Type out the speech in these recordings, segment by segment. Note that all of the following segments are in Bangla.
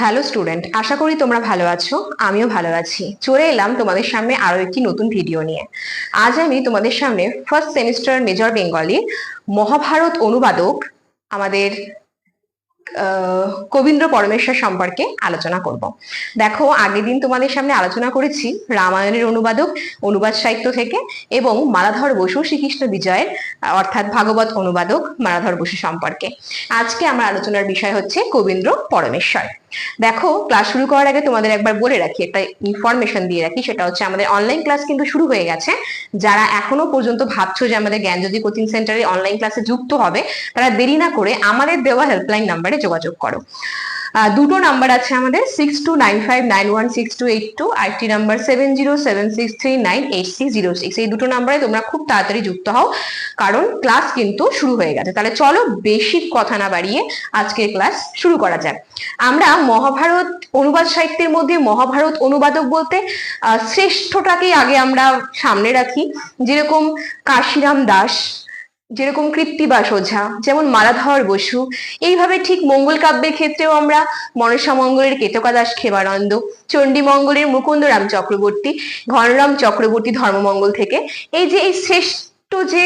হ্যালো স্টুডেন্ট আশা করি তোমরা ভালো আছো, আমিও ভালো আছি। চলে এলাম তোমাদের সামনে আরও একটি নতুন ভিডিও নিয়ে। আজ আমি তোমাদের সামনে first semester major Bengali Mahabharat অনুবাদক আমাদের কবীন্দ্র পরমেশ্বর সম্পর্কে আলোচনা করব। দেখো, আগের দিন তোমাদের সামনে আলোচনা করেছি রামায়ণের অনুবাদক, অনুবাদ সাহিত্য থেকে এবং মালাধর বসু শ্রীকৃষ্ণ বিজয়ের, অর্থাৎ ভাগবত অনুবাদক মালাধর বসু সম্পর্কে। আজকে আমার আলোচনার বিষয় হচ্ছে কবীন্দ্র পরমেশ্বর। দেখো ক্লাস শুরু করার আগে তোমাদের একবার বলে রাখি, একটা ইনফরমেশন দিয়ে রাখি, সেটা হচ্ছে আমাদের অনলাইন ক্লাস কিন্তু শুরু হয়ে গেছে। যারা এখনও পর্যন্ত ভাবছ যে আমাদের জ্ঞানজ্যোতি কোচিং সেন্টারে অনলাইন ক্লাসে যুক্ত হবে, তারা দেরি না করে আমাদের দেওয়া হেল্পলাইন নাম্বারে যোগাযোগ করো। দুটো নাম্বার আছে আমাদের six two nine five nine one six two eight two আরেকটি number seven zero seven six three nine eight six zero six এই দুটো নাম্বারে তোমরা খুব তাড়াতাড়ি যুক্ত হও, কারণ ক্লাস কিন্তু শুরু হয়ে গেছে। তাহলে চলো বেশি কথা না বাড়িয়ে আজকের ক্লাস শুরু করা যাক। আমরা মহাভারত অনুবাদ সাহিত্যের মধ্যে মহাভারত অনুবাদক বলতে শ্রেষ্ঠটাকেই আগে আমরা সামনে রাখি। যেরকম কাশিরাম দাস, যেরকম কৃত্তিবাস ওঝা যেমন মালাধর বসু, এইভাবে ঠিক মঙ্গল কাব্যের ক্ষেত্রেও আমরা মনসা মঙ্গলের কেতকা দাস খেবানন্দ চণ্ডী মঙ্গলের মুকুন্দরাম চক্রবর্তী, ঘনরাম চক্রবর্তী ধর্মমঙ্গল থেকে। এই যে, এই শ্রেষ্ঠ যে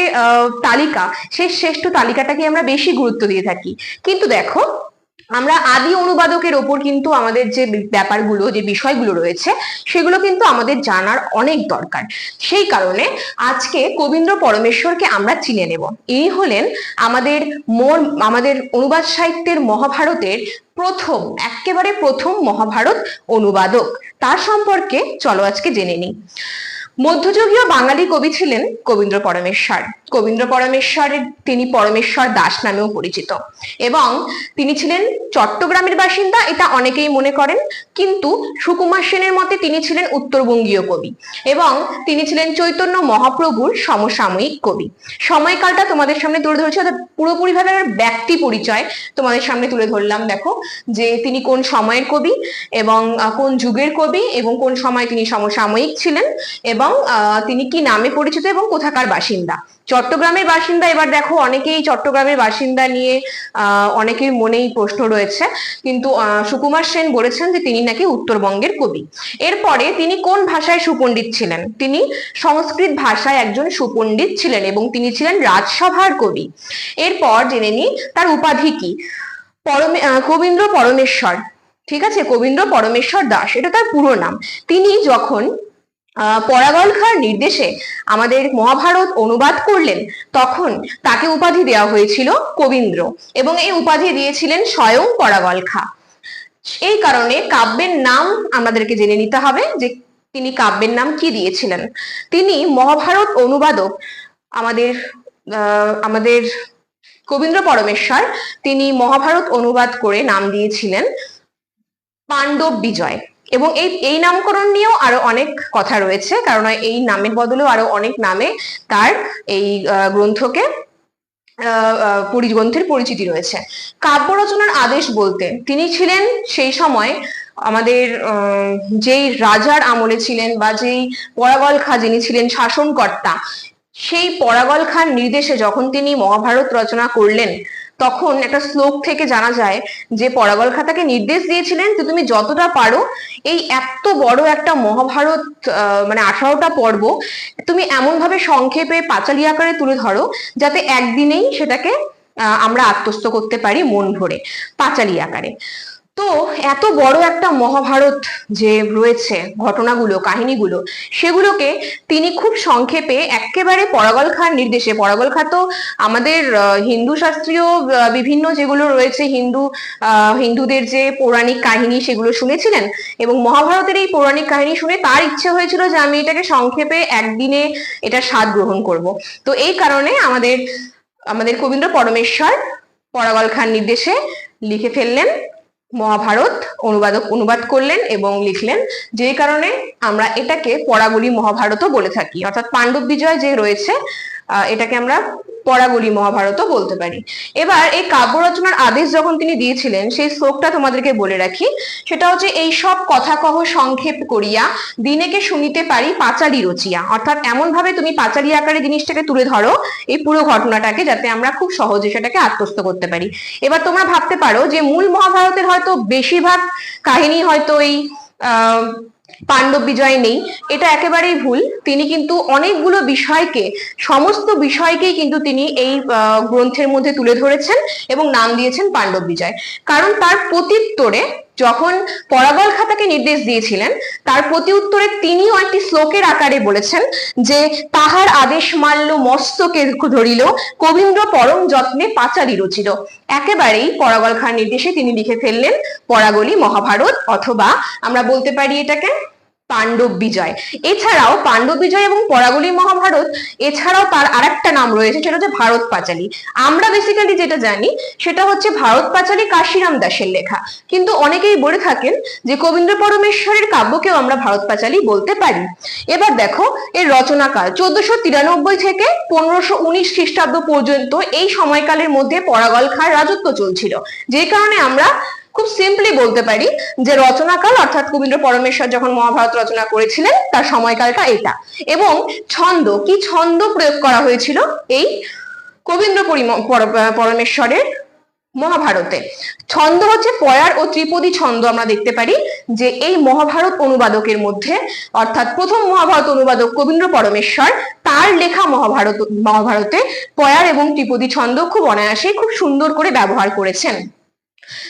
তালিকা, সেই শ্রেষ্ঠ তালিকাটাকে আমরা বেশি গুরুত্ব দিয়ে থাকি। কিন্তু দেখো আমরা আদি অনুবাদকের ওপর কিন্তু আমাদের যে ব্যাপারগুলো, যে বিষয়গুলো রয়েছে, সেগুলো কিন্তু আমাদের জানার অনেক দরকার। সেই কারণে আজকে কবীন্দ্র পরমেশ্বরকে আমরা চিনে নেব। ইনি হলেন আমাদের মোর, আমাদের অনুবাদ সাহিত্যের মহাভারতের প্রথম একেবারে প্রথম মহাভারত অনুবাদক। তার সম্পর্কে চলো আজকে জেনে নিই। মধ্যযুগীয় বাঙালি কবি ছিলেন কবীন্দ্র পরমেশ্বর। কবীন্দ্র পরমেশ্বরের, তিনি পরমেশ্বর দাস নামেও পরিচিত। এবং তিনি ছিলেন চট্টগ্রামের বাসিন্দা, এটা অনেকেই মনে করেন, কিন্তু সুকুমার সেনের মতে তিনি ছিলেন উত্তরবঙ্গীয় কবি এবং তিনি ছিলেন চৈতন্য মহাপ্রভুর সমসাময়িক কবি। সময়কালটা তোমাদের সামনে তুলে ধরেছি, অর্থাৎ পুরোপুরিভাবে ব্যক্তি পরিচয় তোমাদের সামনে তুলে ধরলাম, দেখো যে তিনি কোন সময়ের কবি এবং কোন যুগের কবি এবং কোন সময় তিনি সমসাময়িক ছিলেন এবং তিনি কি নামে পরিচিত এবং কোথাকার বাসিন্দা। চট্টগ্রামের বাসিন্দা, এবার দেখো অনেকেই চট্টগ্রামের বাসিন্দা নিয়ে অনেকের মনেই প্রশ্ন রয়েছে। কিন্তু সুকুমার সেন বলেছেন যে তিনি নাকি উত্তরবঙ্গের কবি। এরপরে তিনি কোন ভাষায় সুপণ্ডিত ছিলেন? তিনি সংস্কৃত ভাষায় একজন সুপণ্ডিত ছিলেন এবং তিনি ছিলেন রাজসভার কবি। এরপর জেনে নিই, তার উপাধি কি? পরমে কবীন্দ্র পরমেশ্বর। ঠিক আছে? কবীন্দ্র পরমেশ্বর দাস, এটা তার পুরো নাম। তিনি যখন পরাগল খাঁর নির্দেশে আমাদের মহাভারত অনুবাদ করলেন, তখন তাকে উপাধি দেওয়া হয়েছিল কবীন্দ্র এবং এই উপাধি দিয়েছিলেন স্বয়ং পরাগল খাঁ। এই কারণে কাব্যের নাম আমাদেরকে জেনে নিতে হবে যে তিনি কাব্যের নাম কি দিয়েছিলেন। তিনি মহাভারত অনুবাদক আমাদের আমাদের কবীন্দ্র পরমেশ্বর, তিনি মহাভারত অনুবাদ করে নাম দিয়েছিলেন পাণ্ডব বিজয়। এবং এই এই নামকরণ নিয়েও আরও অনেক কথা রয়েছে, কারণ এই নামের বদলেও আরও অনেক নামে তার এই গ্রন্থকে গ্রন্থের পরিচিতি রয়েছে। কাব্য রচনার আদেশ বলতে, তিনি ছিলেন সেই সময় আমাদের যেই রাজার আমলে ছিলেন বা যেই পরাগল খাঁ যিনি ছিলেন শাসনকর্তা, সেই পরাগল খান নির্দেশে যখন তিনি মহাভারত রচনা করলেন তখন একটা শ্লোক থেকে জানা যায় যে পরাগল খাতাকে নির্দেশ দিয়েছিলেন যে তুমি যতটা পারো এই এত বড় একটা মহাভারত মানে আঠারোটা পর্ব তুমি এমনভাবে সংক্ষেপে পাঁচালি আকারে তুলে ধরো যাতে একদিনেই সেটাকে আমরা আত্মস্থ করতে পারি মন ভরে পাঁচালি আকারে। তো এত বড় একটা মহাভারত যে রয়েছে ঘটনাগুলো, কাহিনীগুলো, সেগুলোকে তিনি খুব সংক্ষেপে একেবারে পরাগল খাঁর নির্দেশে, পরাগল খাঁ তো আমাদের হিন্দু শাস্ত্রীয় বিভিন্ন যেগুলো রয়েছে, হিন্দু হিন্দুদের যে পৌরাণিক কাহিনী সেগুলো শুনেছিলেন এবং মহাভারতের এই পৌরাণিক কাহিনী শুনে তার ইচ্ছে হয়েছিল যে আমি এটাকে সংক্ষেপে একদিনে এটা স্বাদ গ্রহণ করব। তো এই কারণে আমাদের আমাদের কবীন্দ্র পরমেশ্বর পরাগল খান নির্দেশে লিখে ফেললেন মহাভারত অনুবাদক অনুবাদ করলেন এবং লিখলেন, যে কারণে আমরা এটাকে পরাগুলি মহাভারতও বলে থাকি। অর্থাৎ পাণ্ডব বিজয় যে রয়েছে এটাকে আমরা পরাগলি মহাভারতও বলতে পারি। এবার এই কাব্য রচনার আদেশ যখন তিনি দিয়েছিলেন, সেই শ্লোকটা তোমাদেরকে বলে রাখি। সেটা হচ্ছে, এই সব কথা কহ সংক্ষেপ করিয়া দিনেকে শুনিতে পারি পাঁচালি রচিয়া। অর্থাৎ এমন ভাবে তুমি পাঁচালি আকারে জিনিসটাকে তুলে ধরো, এই পুরো ঘটনাটাকে, যাতে আমরা খুব সহজে সেটাকে আত্মস্থ করতে পারি। এবার তোমরা ভাবতে পারো যে, মূল মহাভারতের হয়তো বেশিরভাগ কাহিনী হয়তো এই, আহ পাণ্ডব বিজয় নেই, এটা একেবারেই ভুল। তিনি কিন্তু অনেকগুলো বিষয়কে, সমস্ত বিষয়কেই কিন্তু তিনি এই গ্রন্থের মধ্যে তুলে ধরেছেন এবং নাম দিয়েছেন পাণ্ডব বিজয়। কারণ তার প্রত্যুত্তরে যখন পরাগল খাতাকে নির্দেশ দিয়েছিলেন, তার প্রতি উত্তরে তিনিও একটি শ্লোকের আকারে বলেছেন যে, তাহার আদেশ মাল্য মস্তকে ধরিল কবীন্দ্র পরম যত্নে পাঁচালি রচিল। একেবারেই পরাগল খার নির্দেশে তিনি লিখে ফেললেন, পরাগলি মহাভারত অথবা আমরা বলতে পারি এটাকে পাণ্ডব বিজয়। এছাড়াও পাণ্ডব বিজয় এবং পরাগলি মহাভারত, এছাড়াও তার আরেকটা নাম রয়েছে, সেটা হচ্ছে ভারত পাঁচালী। আমরা বেসিক্যালি যেটা জানি, সেটা হচ্ছে ভারত পাঁচালী কাশিরাম দাসের লেখা। কিন্তু অনেকেই বলে থাকেন যে কবীন্দ্র পরমেশ্বরের কাব্যকেও আমরা ভারত পাঁচালী বলতে পারি। এবার দেখো, এর রচনাকাল, চোদ্দশো তিরানব্বই থেকে পনেরোশো উনিশ খ্রিস্টাব্দ পর্যন্ত এই সময়কালের মধ্যে পরাগল খাঁর রাজত্ব চলছিল। যে কারণে আমরা খুব সিম্পলি বলতে পারি যে রচনাকাল অর্থাৎ কবীন্দ্র পরমেশ্বর যখন মহাভারত রচনা করেছিলেন, তার সময়কালটা এটা। এবং ছন্দ, কি ছন্দ প্রয়োগ করা হয়েছিল? এই কবীন্দ্র পরিম- পরমেশ্বরের মহাভারতে। ছন্দ হচ্ছে পয়ার ও ত্রিপদী ছন্দ আমরা দেখতে পারি যে এই মহাভারত অনুবাদকের মধ্যে, অর্থাৎ প্রথম মহাভারত অনুবাদক কবীন্দ্র পরমেশ্বর, তার লেখা মহাভারত, মহাভারতে পয়ার এবং ত্রিপদী ছন্দ খুব অনায়াসেই খুব সুন্দর করে ব্যবহার করেছেন।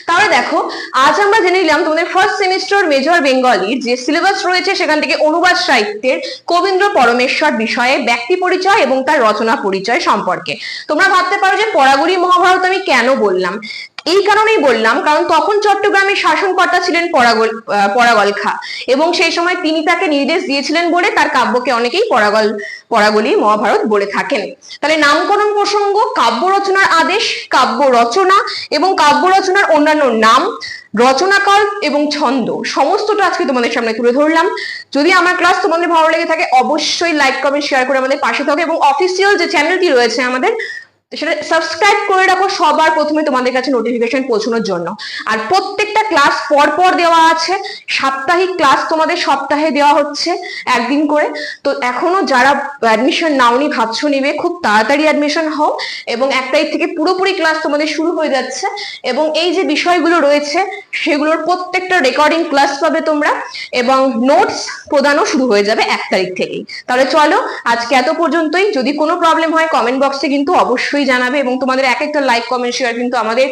তাহলে দেখো, আজ আমরা জেনে নিলাম তোমাদের ফার্স্ট সেমিস্টার মেজর বেঙ্গলির যে সিলেবাস রয়েছে সেখান থেকে অনুবাদ সাহিত্যের কবীন্দ্র পরমেশ্বর বিষয়ে ব্যক্তি পরিচয় এবং তার রচনা পরিচয় সম্পর্কে। তোমরা ভাবতে পারো যে পরাগুড়ি মহাভারত আমি কেন বললাম? এই কারণেই বললাম, কারণ তখন চট্টগ্রামের শাসনকর্তা ছিলেন পরাগল পরাগল খা। এবং সেই সময় তিনি তাকে নির্দেশ দিয়েছিলেন বলে তার কাব্যকে অনেকেই পরাগল, পরাগলি মহাভারত বলে থাকেন। তাহলে নামকরণ প্রসঙ্গ, কাব্য রচনার আদেশ, কাব্য রচনা এবং কাব্য রচনার অন্যান্য নাম, রচনাকাল এবং ছন্দ, সমস্তটা আজকে তোমাদের সামনে তুলে ধরলাম। যদি আমার ক্লাস তোমাদের ভালো লেগে থাকে, অবশ্যই লাইক, কমেন্ট শেয়ার করে আমাদের পাশে থাকো এবং অফিসিয়াল যে চ্যানেলটি রয়েছে আমাদের সেটা সাবস্ক্রাইব করে রাখো সবার প্রথমে তোমাদের কাছে নোটিফিকেশন পৌঁছানোর জন্য। আর প্রত্যেকটা ক্লাস পর পর দেওয়া আছে, সাপ্তাহিক ক্লাস তোমাদের সপ্তাহে দেওয়া হচ্ছে একদিন করে। তো এখনও যারা অ্যাডমিশন নাওনি, ভাবছ নিবে, খুব তাড়াতাড়ি অ্যাডমিশন হও এবং এক তারিখ থেকে পুরোপুরি ক্লাস তোমাদের শুরু হয়ে যাচ্ছে এবং এই যে বিষয়গুলো রয়েছে, সেগুলোর প্রত্যেকটা রেকর্ডিং ক্লাস পাবে তোমরা এবং নোটস প্রদানও শুরু হয়ে যাবে এক তারিখ থেকেই। তাহলে চলো, আজকে এত পর্যন্তই। যদি কোনো প্রবলেম হয় কমেন্ট বক্সে কিন্তু অবশ্যই জানাবে এবং তোমাদের এক একটা লাইক কমেন্ট শেয়ার কিন্তু আমাদের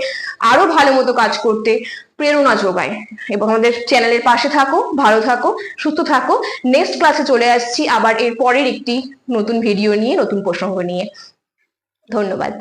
আরও ভালো মতো কাজ করতে প্রেরণা যোগায়। এবং আমাদের চ্যানেলের পাশে থাকো, ভালো থাকো, সুস্থ থাকো। নেক্সট ক্লাসে চলে আসছি আবার এর পরের একটি নতুন ভিডিও নিয়ে, নতুন প্রসঙ্গ নিয়ে। ধন্যবাদ।